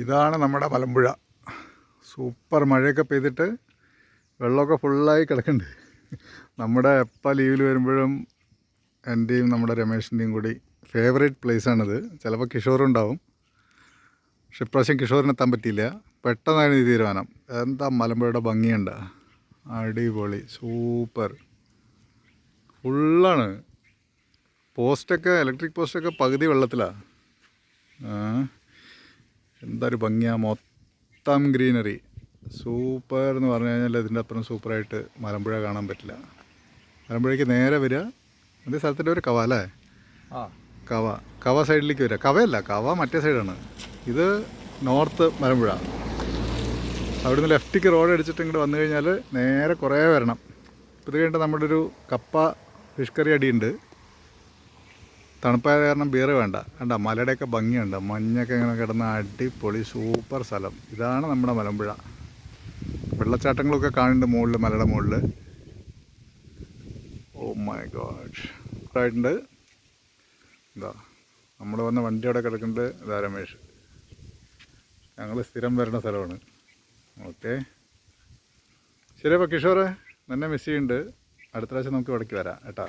ഇതാണ് നമ്മുടെ മലമ്പുഴ. സൂപ്പർ മഴയൊക്കെ പെയ്തിട്ട് വെള്ളമൊക്കെ ഫുള്ളായി കിടക്കുന്നുണ്ട്. നമ്മുടെ എപ്പോൾ ലീവിൽ വരുമ്പോഴും എന്റെയും നമ്മുടെ രമേഷിന്റെയും കൂടി ഫേവറേറ്റ് പ്ലേസാണിത് ചിലപ്പോൾ കിഷോറുണ്ടാവും. പക്ഷെ ഇപ്രാവശ്യം കിഷോറിന് എത്താൻ പറ്റിയില്ല. പെട്ടെന്നാണ് ഈ തീരുമാനം. എന്താ മലമ്പുഴയുടെ ഭംഗിയുണ്ട് അടിപൊളി സൂപ്പർ. ഫുള്ളാണ്. പോസ്റ്റൊക്കെ ഇലക്ട്രിക് പോസ്റ്റൊക്കെ പകുതി വെള്ളത്തിലാണ് എന്താ ഒരു ഭംഗിയാ. മൊത്തം ഗ്രീനറി. സൂപ്പർ എന്ന് പറഞ്ഞു കഴിഞ്ഞാൽ ഇതിന്റെ അപ്പുറം സൂപ്പറായിട്ട് മലമ്പുഴ കാണാൻ പറ്റില്ല. മലമ്പുഴയ്ക്ക് നേരെ വരിക. അതേ സ്ഥലത്തിന്റെ ഒരു കവ അല്ലേ? കവ. കവ സൈഡിലേക്ക് വരിക. കവയല്ല കവ മറ്റേ സൈഡാണ്. ഇത് നോർത്ത് മലമ്പുഴ. അവിടുന്ന് ലെഫ്റ്റിക്ക് റോഡ് അടിച്ചിട്ട് ഇങ്ങോട്ട് വന്നു കഴിഞ്ഞാൽ നേരെ കുറേ വരണം. ഇപ്പോൾ ഇത് കഴിഞ്ഞിട്ട് നമ്മുടെ ഒരു കപ്പ ഫിഷ് കറി അടിയുണ്ട്. തണുപ്പായ കാരണം ബിയർ വേണ്ട. വേണ്ട മലയുടെയൊക്കെ ഭംഗിയുണ്ട്. മഞ്ഞൊക്കെ ഇങ്ങനെ കിടന്ന അടിപൊളി സൂപ്പർ സ്ഥലം. ഇതാണ് നമ്മുടെ മലമ്പുഴ. വെള്ളച്ചാട്ടങ്ങളൊക്കെ കാണുന്നുണ്ട് മുകളിൽ മലയുടെ മുകളിൽ ഓ മൈ ഗോഡ് ആയിട്ടുണ്ട് എന്താ നമ്മൾ വന്ന വണ്ടി അവിടെ കിടക്കുന്നുണ്ട്. ഇതാ രമേഷ് ഞങ്ങൾ സ്ഥിരം വരുന്ന സ്ഥലമാണ്. ഓക്കെ. ശരി അപ്പോൾ കിഷോറെ നിന്നെ മിസ് ചെയ്യുന്നുണ്ട്. അടുത്ത പ്രാവശ്യം നമുക്ക് ഇവിടേക്ക് വരാം കേട്ടാ.